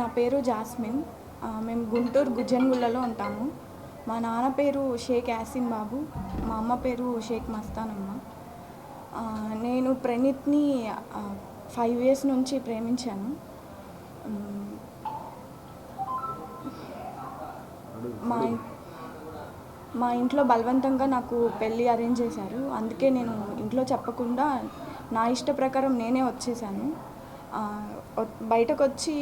నా పేరు జాస్మిన్. మేము గుంటూరు గుజ్జన్గుళ్ళలో ఉంటాము. మా నాన్న పేరు షేక్ యాసిన్ బాబు. మా అమ్మ పేరు షేక్ మస్తానమ్మ. నేను ప్రణీత్ని ఫైవ్ ఇయర్స్ నుంచి ప్రేమించాను. మా మా ఇంట్లో బలవంతంగా నాకు పెళ్ళి అరేంజ్ చేశారు. అందుకే నేను ఇంట్లో చెప్పకుండా నా ఇష్ట ప్రకారం నేనే వచ్చేసాను. బయటకు వచ్చి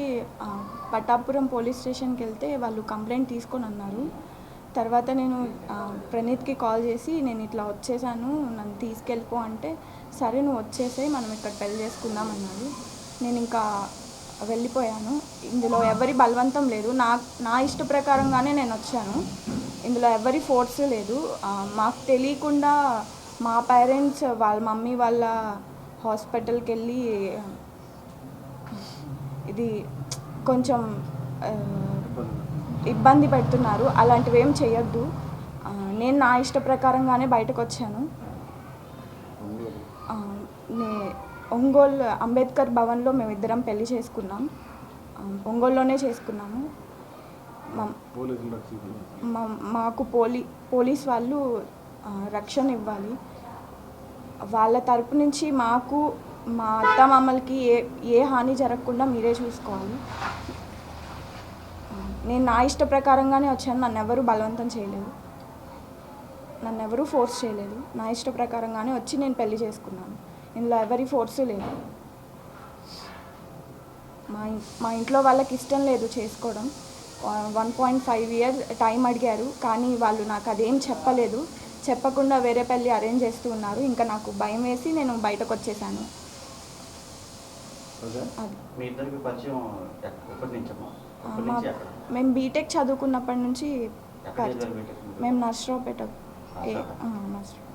పట్టాపురం పోలీస్ స్టేషన్కి వెళ్తే వాళ్ళు కంప్లైంట్ తీసుకొని అన్నారు. తర్వాత నేను ప్రణీత్కి కాల్ చేసి నేను ఇట్లా వచ్చేసాను నన్ను తీసుకెళ్ళిపో అంటే సరే నువ్వు వచ్చేసే మనం ఇక్కడ పెళ్ళి చేసుకుందాం అన్నారు. నేను ఇంకా వెళ్ళిపోయాను. ఇందులో ఎవరి బలవంతం లేదు. నా నా ఇష్ట ప్రకారంగానే నేను వచ్చాను. ఇందులో ఎవరి ఫోర్స్ లేదు. మాకు తెలియకుండా మా పేరెంట్స్ వాళ్ళ మమ్మీ వాళ్ళ హాస్పిటల్కి వెళ్ళి ఇది కొంచెం ఇబ్బంది పెడుతున్నారు. అలాంటివి ఏం చేయొద్దు నేను నా ఇష్ట ప్రకారంగానే బయటకు వచ్చాను నే ఒంగోలు అంబేద్కర్ భవన్లో మేమిద్దరం పెళ్ళి చేసుకున్నాం. ఒంగోలులోనే చేసుకున్నాము. మాకు పోలీ పోలీస్ వాళ్ళు రక్షణ ఇవ్వాలి. వాళ్ళ తరపు నుంచి మాకు మా అత్త మామలకి ఏ ఏ హాని జరగకుండా మీరే చూసుకోవాలి. నేను నా ఇష్ట ప్రకారంగానే వచ్చాను. నన్ను ఎవరు బలవంతం చేయలేదు. నన్ను ఎవరూ ఫోర్స్ చేయలేదు. నా ఇష్ట ప్రకారంగానే వచ్చి నేను పెళ్ళి చేసుకున్నాను. ఇందులో ఎవరి ఫోర్స్ లేదు. మా మా ఇంట్లో వాళ్ళకి ఇష్టం లేదు చేసుకోవడం. One point five years time అడిగారు. కానీ వాళ్ళు నాకు అదేం చెప్పలేదు. చెప్పకుండా వేరే పెళ్ళి అరేంజ్ చేస్తూ ఉన్నారు. ఇంకా నాకు భయం వేసి నేను బయటకు వచ్చేసాను. మీ ఇద్దరికి పరిచయం ఎప్పటి నుంచి మేము బీటెక్ చదువుకున్నప్పటి నుంచి? మేము నర్సరావుపేట. నర్సరావు.